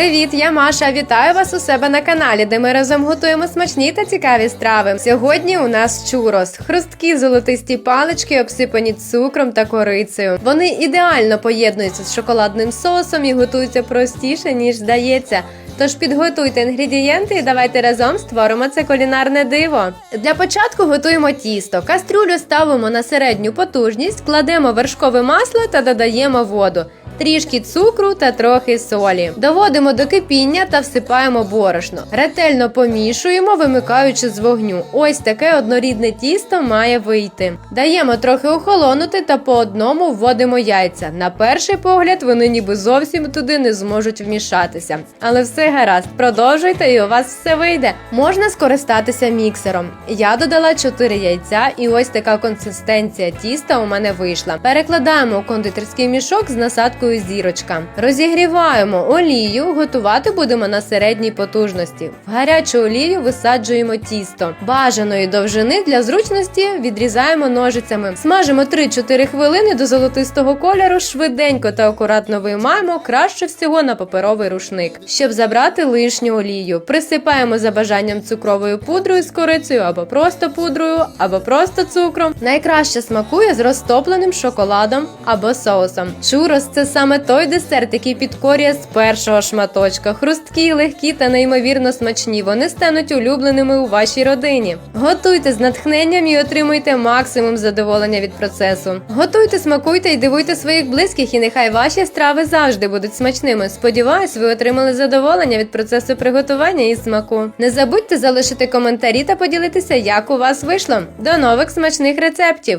Привіт, я Маша. Вітаю вас у себе на каналі, де ми разом готуємо смачні та цікаві страви. Сьогодні у нас чурос, хрусткі золотисті палички, обсипані цукром та корицею. Вони ідеально поєднуються з шоколадним соусом і готуються простіше ніж здається. Тож підготуйте інгредієнти і давайте разом створимо це кулінарне диво. Для початку готуємо тісто. Кастрюлю ставимо на середню потужність, кладемо вершкове масло та додаємо воду. Трішки цукру та трохи солі. Доводимо до кипіння та всипаємо борошно. Ретельно помішуємо, вимикаючи з вогню. Ось таке однорідне тісто має вийти. Даємо трохи охолонути та по одному вводимо яйця. На перший погляд вони ніби зовсім туди не зможуть вмішатися. Але все гаразд, продовжуйте і у вас все вийде. Можна скористатися міксером. Я додала 4 яйця, і ось така консистенція тіста у мене вийшла. Перекладаємо у кондитерський мішок з насадкою зірочка. Розігріваємо олію, готувати будемо на середній потужності. В гарячу олію висаджуємо тісто. Бажаної довжини для зручності відрізаємо ножицями. Смажимо 3-4 хвилини до золотистого кольору. Швиденько та акуратно виймаємо краще всього на паперовий рушник, щоб забрати лишню олію. Присипаємо за бажанням цукровою пудрою з корицею або просто пудрою, або просто цукром. Найкраще смакує з розтопленим шоколадом або соусом. Чурос це саме той десерт, який підкорює з першого шматочка. Хрусткі, легкі та неймовірно смачні. Вони стануть улюбленими у вашій родині. Готуйте з натхненням і отримуйте максимум задоволення від процесу. Готуйте, смакуйте і дивуйте своїх близьких, і нехай ваші страви завжди будуть смачними. Сподіваюсь, ви отримали задоволення від процесу приготування і смаку. Не забудьте залишити коментарі та поділитися, як у вас вийшло. До нових смачних рецептів!